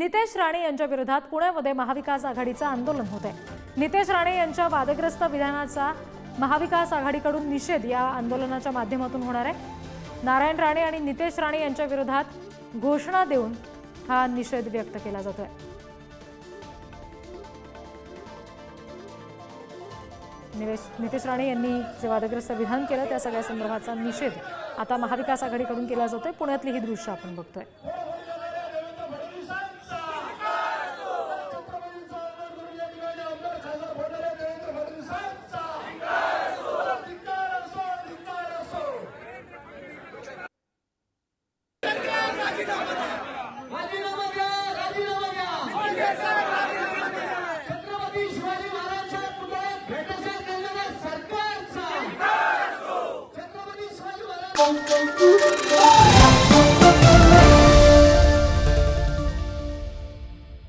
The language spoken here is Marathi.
नितेश राणे यांच्या विरोधात पुण्यामध्ये महाविकास आघाडीचं आंदोलन होत आहे नितेश राणे यांच्या वादग्रस्त विधानाचा महाविकास आघाडीकडून निषेध या आंदोलनाच्या माध्यमातून होणार आहे. नारायण राणे आणि नितेश राणे यांच्या विरोधात घोषणा देऊन हा निषेध व्यक्त केला जातोय. निवेश नितेश राणे यांनी जे वादग्रस्त विधान केलं त्या सगळ्या संदर्भाचा निषेध आता महाविकास आघाडीकडून केला जातोय. पुण्यातली ही दृश्य आपण बघतोय. boom, boom.